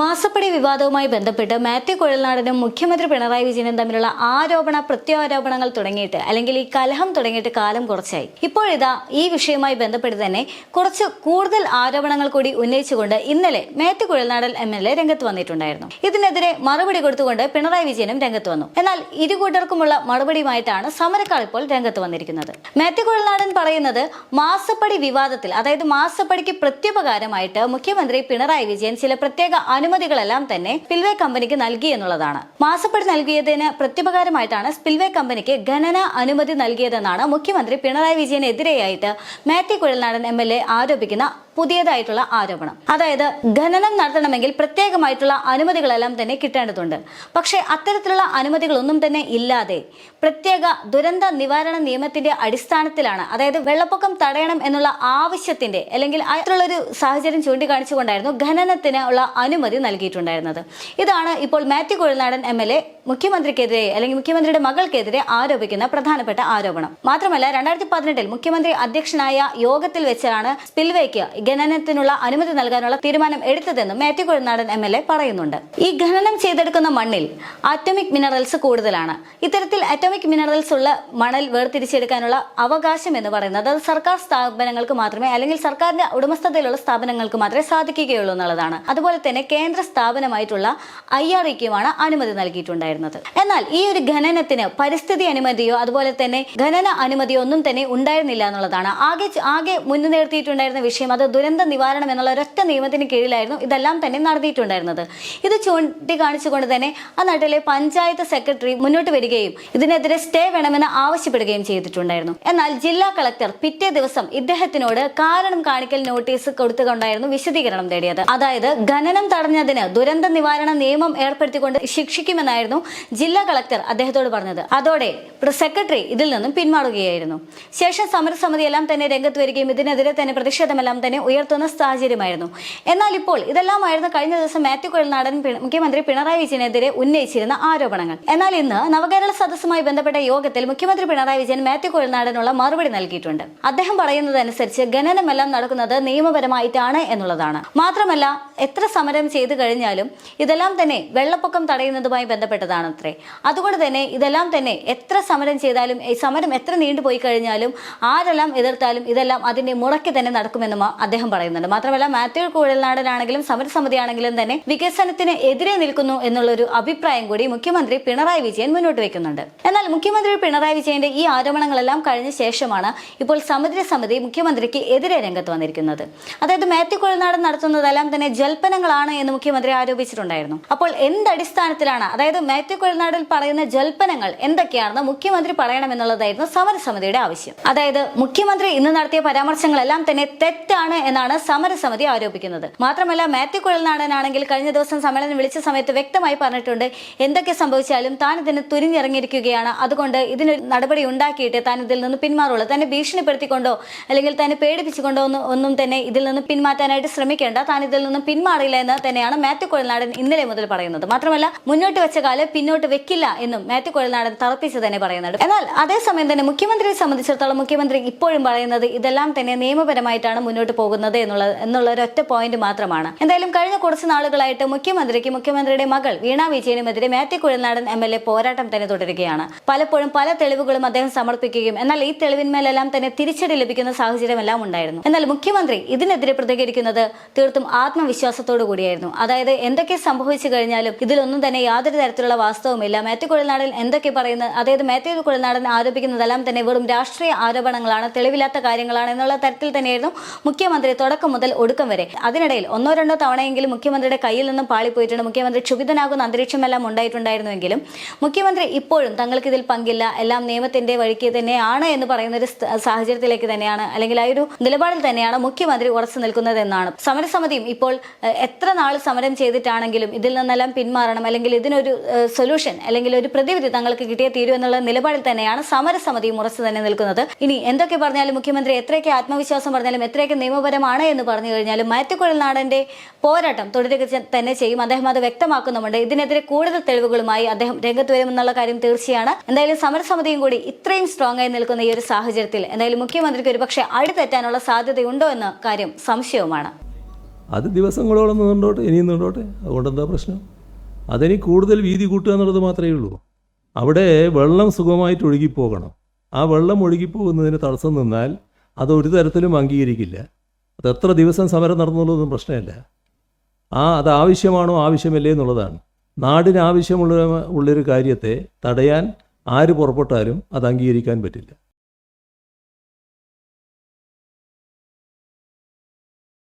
മാസപ്പടി വിവാദവുമായി ബന്ധപ്പെട്ട് മാത്യു കുഴൽനാടനും മുഖ്യമന്ത്രി പിണറായി വിജയനും തമ്മിലുള്ള ആരോപണ പ്രത്യാരോപണങ്ങൾ തുടങ്ങിയിട്ട് അല്ലെങ്കിൽ ഈ കലഹം തുടങ്ങിയിട്ട് കാലം കുറച്ചായി. ഇപ്പോഴിതാ ഈ വിഷയവുമായി ബന്ധപ്പെട്ട് തന്നെ കുറച്ച് കൂടുതൽ ആരോപണങ്ങൾ കൂടി ഉന്നയിച്ചുകൊണ്ട് ഇന്നലെ Mathew Kuzhalnadan M L A രംഗത്ത് വന്നിട്ടുണ്ടായിരുന്നു. ഇതിനെതിരെ മറുപടി കൊടുത്തുകൊണ്ട് പിണറായി വിജയനും രംഗത്ത് വന്നു. എന്നാൽ ഇരു കൂട്ടർക്കുമുള്ള മറുപടിയുമായിട്ടാണ് സമരക്കാർ ഇപ്പോൾ രംഗത്ത് വന്നിരിക്കുന്നത്. മാത്യു കുഴൽനാടൻ പറയുന്നത് മാസപ്പടി വിവാദത്തിൽ അതായത് മാസപ്പടിക്ക് പ്രത്യുപകാരമായിട്ട് മുഖ്യമന്ത്രി പിണറായി വിജയൻ ചില പ്രത്യേക അനുമതികളെല്ലാം തന്നെ സ്പിൽവേ കമ്പനിക്ക് നൽകി എന്നുള്ളതാണ്. മാസപ്പടി നൽകിയതിന് പ്രത്യുപകാരമായിട്ടാണ് സ്പിൽവേ കമ്പനിക്ക് ഖനന അനുമതി നൽകിയതെന്നാണ് മുഖ്യമന്ത്രി Pinarayi വിജയനെതിരെയായിട്ട് Mathew Kuzhalnadan M L A ആരോപിക്കുന്ന പുതിയതായിട്ടുള്ള ആരോപണം. അതായത് ഖനനം നടത്തണമെങ്കിൽ പ്രത്യേകമായിട്ടുള്ള അനുമതികളെല്ലാം തന്നെ കിട്ടേണ്ടതുണ്ട്. പക്ഷേ അത്തരത്തിലുള്ള അനുമതികളൊന്നും തന്നെ ഇല്ലാതെ പ്രത്യേക ദുരന്ത നിവാരണ നിയമത്തിന്റെ അടിസ്ഥാനത്തിലാണ് അതായത് വെള്ളപ്പൊക്കം തടയണം എന്നുള്ള ആവശ്യത്തിന്റെ അല്ലെങ്കിൽ അത്തരത്തിലുള്ള ഒരു സാഹചര്യം ചൂണ്ടിക്കാണിച്ചുകൊണ്ടായിരുന്നു ഖനനത്തിന് ഉള്ള അനുമതി നൽകിയിട്ടുണ്ടായിരുന്നത്. ഇതാണ് ഇപ്പോൾ Mathew Kuzhalnadan M L A മുഖ്യമന്ത്രിക്കെതിരെ അല്ലെങ്കിൽ മുഖ്യമന്ത്രിയുടെ മകൾക്കെതിരെ ആരോപിക്കുന്ന പ്രധാനപ്പെട്ട ആരോപണം. മാത്രമല്ല രണ്ടായിരത്തി പതിനെട്ടിൽ മുഖ്യമന്ത്രി അധ്യക്ഷനായ യോഗത്തിൽ വെച്ചാണ് സ്പിൽവേക്ക് ഖനനത്തിനുള്ള അനുമതി നൽകാനുള്ള തീരുമാനം എടുത്തതെന്നും Mathew Kuzhalnadan M L A പറയുന്നുണ്ട്. ഈ ഖനനം ചെയ്തെടുക്കുന്ന മണ്ണിൽ അറ്റോമിക് മിനറൽസ് കൂടുതലാണ്. ഇത്തരത്തിൽ അറ്റോമിക് മിനറൽസ് ഉള്ള മണൽ വേർതിരിച്ചെടുക്കാനുള്ള അവകാശം എന്ന് പറയുന്നത് അത് സർക്കാർ സ്ഥാപനങ്ങൾക്ക് മാത്രമേ അല്ലെങ്കിൽ സർക്കാരിന്റെ ഉടമസ്ഥതയിലുള്ള സ്ഥാപനങ്ങൾക്ക് മാത്രമേ സാധിക്കുകയുള്ളൂ എന്നുള്ളതാണ്. അതുപോലെ തന്നെ കേന്ദ്ര സ്ഥാപനമായിട്ടുള്ള ഐ ആർ ഇക്കുമാണ് അനുമതി നൽകിയിട്ടുണ്ടായിരുന്നത്. എന്നാൽ ഈ ഒരു ഖനനത്തിന് പരിസ്ഥിതി അനുമതിയോ അതുപോലെ തന്നെ ഖനന അനുമതിയോ ഒന്നും തന്നെ ഉണ്ടായിരുന്നില്ല എന്നുള്ളതാണ്. ആകെ ആകെ മുന്നു നിർത്തിയിട്ടുണ്ടായിരുന്ന വിഷയം അത് ദുരന്ത നിവാരണം എന്നുള്ള ഒരൊറ്റ നിയമത്തിന് കീഴിലായിരുന്നു ഇതെല്ലാം തന്നെ നടത്തിയിട്ടുണ്ടായിരുന്നത്. ഇത് ചൂണ്ടിക്കാണിച്ചുകൊണ്ട് തന്നെ ആ നാട്ടിലെ പഞ്ചായത്ത് സെക്രട്ടറി മുന്നോട്ട് വരികയും ഇതിനെതിരെ സ്റ്റേ വേണമെന്ന് ആവശ്യപ്പെടുകയും ചെയ്തിട്ടുണ്ടായിരുന്നു. എന്നാൽ ജില്ലാ കളക്ടർ പിറ്റേ ദിവസം ഇദ്ദേഹത്തിനോട് കാരണം കാണിക്കൽ നോട്ടീസ് കൊടുത്തുകൊണ്ടായിരുന്നു വിശദീകരണം തേടിയത്. അതായത് ഖനനം തടഞ്ഞതിന് ദുരന്ത നിവാരണ നിയമം ഏർപ്പെടുത്തിക്കൊണ്ട് ശിക്ഷിക്കുമെന്നായിരുന്നു ജില്ലാ കളക്ടർ അദ്ദേഹത്തോട് പറഞ്ഞത്. അതോടെ സെക്രട്ടറി ഇതിൽ നിന്നും പിന്മാറുകയായിരുന്നു. ശേഷം സമരസമിതി എല്ലാം തന്നെ രംഗത്ത് വരികയും ഇതിനെതിരെ തന്നെ പ്രതിഷേധമെല്ലാം തന്നെ ഉയർത്തുന്ന സാഹചര്യമായിരുന്നു. എന്നാൽ ഇപ്പോൾ ഇതെല്ലാമായിരുന്നു കഴിഞ്ഞ ദിവസം മാത്യു കുഴൽനാടൻ മുഖ്യമന്ത്രി പിണറായി വിജയനെതിരെ ഉന്നയിച്ചിരുന്ന ആരോപണങ്ങൾ. എന്നാൽ ഇന്ന് നവകേരള സദസ്സുമായി ബന്ധപ്പെട്ട യോഗത്തിൽ മുഖ്യമന്ത്രി പിണറായി വിജയൻ മാത്യു കുഴൽനാടനുള്ള മറുപടി നൽകിയിട്ടുണ്ട്. അദ്ദേഹം പറയുന്നതനുസരിച്ച് ഖനനമെല്ലാം നടക്കുന്നത് നിയമപരമായിട്ടാണ് എന്നുള്ളതാണ്. മാത്രമല്ല എത്ര സമരം കഴിഞ്ഞാലും ഇതെല്ലാം തന്നെ വെള്ളപ്പൊക്കം തടയുന്നതുമായി ബന്ധപ്പെട്ടതാണ് അത്രേ അതുകൊണ്ട് തന്നെ ഇതെല്ലാം തന്നെ എത്ര സമരം ചെയ്താലും സമരം എത്ര നീണ്ടുപോയി കഴിഞ്ഞാലും ആരെല്ലാം എതിർത്താലും ഇതെല്ലാം അതിന്റെ മുറയ്ക്ക് തന്നെ നടക്കുമെന്ന് അദ്ദേഹം പറയുന്നുണ്ട്. മാത്രമല്ല മാത്യു കുഴൽനാടനാണെങ്കിലും സമരസമിതി ആണെങ്കിലും തന്നെ വികസനത്തിന് എതിരെ നിൽക്കുന്നു എന്നുള്ളൊരു അഭിപ്രായം കൂടി മുഖ്യമന്ത്രി പിണറായി വിജയൻ മുന്നോട്ട് വെക്കുന്നുണ്ട്. എന്നാൽ മുഖ്യമന്ത്രി പിണറായി വിജയന്റെ ഈ ആരോപണങ്ങളെല്ലാം കഴിഞ്ഞ ശേഷമാണ് ഇപ്പോൾ സമുദ്ര സമിതി മുഖ്യമന്ത്രിക്ക് എതിരെ രംഗത്ത് വന്നിരിക്കുന്നത്. അതായത് മാത്യു കുഴൽനാടൻ നടത്തുന്നതെല്ലാം തന്നെ ജൽപ്പനങ്ങളാണ് എന്ന് മുഖ്യമന്ത്രി ആരോപിച്ചിട്ടുണ്ടായിരുന്നു. അപ്പോൾ എന്തടിസ്ഥാനത്തിലാണ് അതായത് മാത്യു കുഴൽനാടിൽ പറയുന്ന ജൽപ്പനങ്ങൾ എന്തൊക്കെയാണെന്ന് മുഖ്യമന്ത്രി പറയണമെന്നുള്ളതായിരുന്നു സമരസമിതിയുടെ ആവശ്യം. അതായത് മുഖ്യമന്ത്രി ഇന്ന് നടത്തിയ പരാമർശങ്ങളെല്ലാം തന്നെ തെറ്റാണ് എന്നാണ് സമരസമിതി ആരോപിക്കുന്നത്. മാത്രമല്ല മാത്യു കുഴൽനാടനാണെങ്കിൽ കഴിഞ്ഞ ദിവസം സമ്മേളനം വിളിച്ച സമയത്ത് വ്യക്തമായി പറഞ്ഞിട്ടുണ്ട് എന്തൊക്കെ സംഭവിച്ചാലും താൻ ഇതിന് തുരിഞ്ഞിറങ്ങിയിരിക്കുകയാണ് അതുകൊണ്ട് ഇതിനൊരു നടപടി ഉണ്ടാക്കിയിട്ട് താൻ ഇതിൽ നിന്ന് പിന്മാറുള്ളൂ. തന്നെ ഭീഷണിപ്പെടുത്തിക്കൊണ്ടോ അല്ലെങ്കിൽ തന്നെ പേടിപ്പിച്ചുകൊണ്ടോ ഒന്നും തന്നെ ഇതിൽ നിന്ന് പിന്മാറ്റാനായിട്ട് ശ്രമിക്കേണ്ട താൻ ഇതിൽ നിന്ന് പിന്മാറില്ല എന്ന് തന്നെയാണ് മാത്യു കുഴൽനാടൻ ഇന്നലെ മുതൽ പറയുന്നത്. മാത്രമല്ല മുന്നോട്ട് വെച്ച കാൽ പിന്നോട്ട് വെക്കില്ല എന്നും മാത്യു കുഴൽനാടൻ തറപ്പിച്ച് തന്നെ പറയുന്നുണ്ട്. എന്നാൽ അതേസമയം തന്നെ മുഖ്യമന്ത്രിയെ സംബന്ധിച്ചിടത്തോളം മുഖ്യമന്ത്രി ഇപ്പോഴും പറയുന്നത് ഇതെല്ലാം തന്നെ നിയമപരമായിട്ടാണ് മുന്നോട്ട് പോകുന്നത് എന്നുള്ള എന്നുള്ള ഒറ്റ പോയിന്റ് മാത്രമാണ്. എന്തായാലും കഴിഞ്ഞ കുറച്ച് നാളുകളായിട്ട് മുഖ്യമന്ത്രിക്ക് മുഖ്യമന്ത്രിയുടെ മകൾ Veena വിജയനുമെതിരെ Mathew Kuzhalnadan M L A പോരാട്ടം തന്നെ തുടരുകയാണ്. പലപ്പോഴും പല തെളിവുകളും അദ്ദേഹം സമർപ്പിക്കുകയും എന്നാൽ ഈ തെളിവിന്മേലെല്ലാം തന്നെ തിരിച്ചടി ലഭിക്കുന്ന സാഹചര്യമെല്ലാം ഉണ്ടായിരുന്നു. എന്നാൽ മുഖ്യമന്ത്രി ഇതിനെതിരെ പ്രതികരിക്കുന്നത് തീർത്തും ആത്മവിശ്വാസത്തോടു കൂടിയായിരുന്നു. അതായത് എന്തൊക്കെ സംഭവിച്ചു കഴിഞ്ഞാലും ഇതിലൊന്നും തന്നെ യാതൊരു തരത്തിലുള്ള വാസ്തവമില്ല മാത്യു കുഴൽനാടൻ എന്തൊക്കെ പറയുന്നത് അതായത് മാത്യു കുഴൽനാടൻ ആരോപിക്കുന്നതെല്ലാം തന്നെ വെറും രാഷ്ട്രീയ ആരോപണങ്ങളാണ് തെളിവില്ലാത്ത കാര്യങ്ങളാണ് എന്നുള്ള തരത്തിൽ തന്നെയായിരുന്നു മുഖ്യമന്ത്രി തുടക്കം മുതൽ ഒടുക്കം വരെ. അതിനിടയിൽ ഒന്നോ രണ്ടോ തവണയെങ്കിലും മുഖ്യമന്ത്രിയുടെ കയ്യിൽ നിന്നും പാളിപ്പോയിട്ടുണ്ട്. മുഖ്യമന്ത്രി ക്ഷുഭിതനാകുന്ന അന്തരീക്ഷമെല്ലാം ഉണ്ടായിട്ടുണ്ടായിരുന്നുവെങ്കിലും മുഖ്യമന്ത്രി ഇപ്പോഴും തങ്ങൾക്ക് ഇതിൽ പങ്കില്ല. എല്ലാം നിയമത്തിന്റെ വഴിക്ക് തന്നെയാണ് എന്ന് പറയുന്ന ഒരു സാഹചര്യത്തിലേക്ക് തന്നെയാണ് അല്ലെങ്കിൽ ആ ഒരു നിലപാടിൽ തന്നെയാണ് മുഖ്യമന്ത്രി ഉറച്ചു നിൽക്കുന്നത് എന്നാണ് സമരസമിതിയും ഇപ്പോൾ എത്ര നാൾ സമരം ചെയ്തിട്ടാണെങ്കിലും ഇതിൽ നിന്നെല്ലാം പിന്മാറണം അല്ലെങ്കിൽ ഇതിനൊരു സൊല്യൂഷൻ അല്ലെങ്കിൽ ഒരു പ്രതിവിധി തങ്ങൾക്ക് കിട്ടിയേ തീരൂ എന്നുള്ള നിലപാടിൽ തന്നെയാണ് സമരസമിതി ഉറച്ചു തന്നെ നിൽക്കുന്നത്. ഇനി എന്തൊക്കെ പറഞ്ഞാലും മുഖ്യമന്ത്രി എത്രയൊക്കെ ആത്മവിശ്വാസം പറഞ്ഞാലും എത്രയൊക്കെ നിയമപരമാണ് എന്ന് പറഞ്ഞു കഴിഞ്ഞാലും മാറ്റുകുഴൽനാടന്റെ പോരാട്ടം തുടരുക തന്നെ ചെയ്യും. അദ്ദേഹം അത് വ്യക്തമാക്കുന്നുമുണ്ട്. ഇതിനെതിരെ കൂടുതൽ തെളിവുകളുമായി അദ്ദേഹം രംഗത്ത് വരുമെന്നുള്ള കാര്യം തീർച്ചയാണ്. എന്തായാലും സമരസമിതിയും കൂടി ഇത്രയും സ്ട്രോങ് ആയി നിൽക്കുന്ന ഈ ഒരു സാഹചര്യത്തിൽ എന്തായാലും മുഖ്യമന്ത്രിക്ക് ഒരുപക്ഷെ അടിതെറ്റാനുള്ള സാധ്യതയുണ്ടോ എന്ന കാര്യം സംശയവുമാണ്. അത് ദിവസങ്ങളോളം നീണ്ടോട്ടെ ഇനിയും നീണ്ടോട്ടെ അതുകൊണ്ടെന്താ പ്രശ്നം? അതിനി കൂടുതൽ വീതി കൂട്ടുക എന്നുള്ളത് മാത്രമേ ഉള്ളൂ. അവിടെ വെള്ളം സുഖമായിട്ട് ഒഴുകിപ്പോകണം. ആ വെള്ളം ഒഴുകിപ്പോകുന്നതിന് തടസ്സം നിന്നാൽ അത് ഒരു തരത്തിലും അംഗീകരിക്കില്ല. അത് എത്ര ദിവസം സമരം നടന്നുള്ളതൊന്നും പ്രശ്നമല്ല. ആ അത് ആവശ്യമാണോ ആവശ്യമല്ലേ എന്നുള്ളതാണ്. നാടിന് ആവശ്യമുള്ള ഉള്ളൊരു കാര്യത്തെ തടയാൻ ആര് പുറപ്പെട്ടാലും അത് അംഗീകരിക്കാൻ പറ്റില്ല.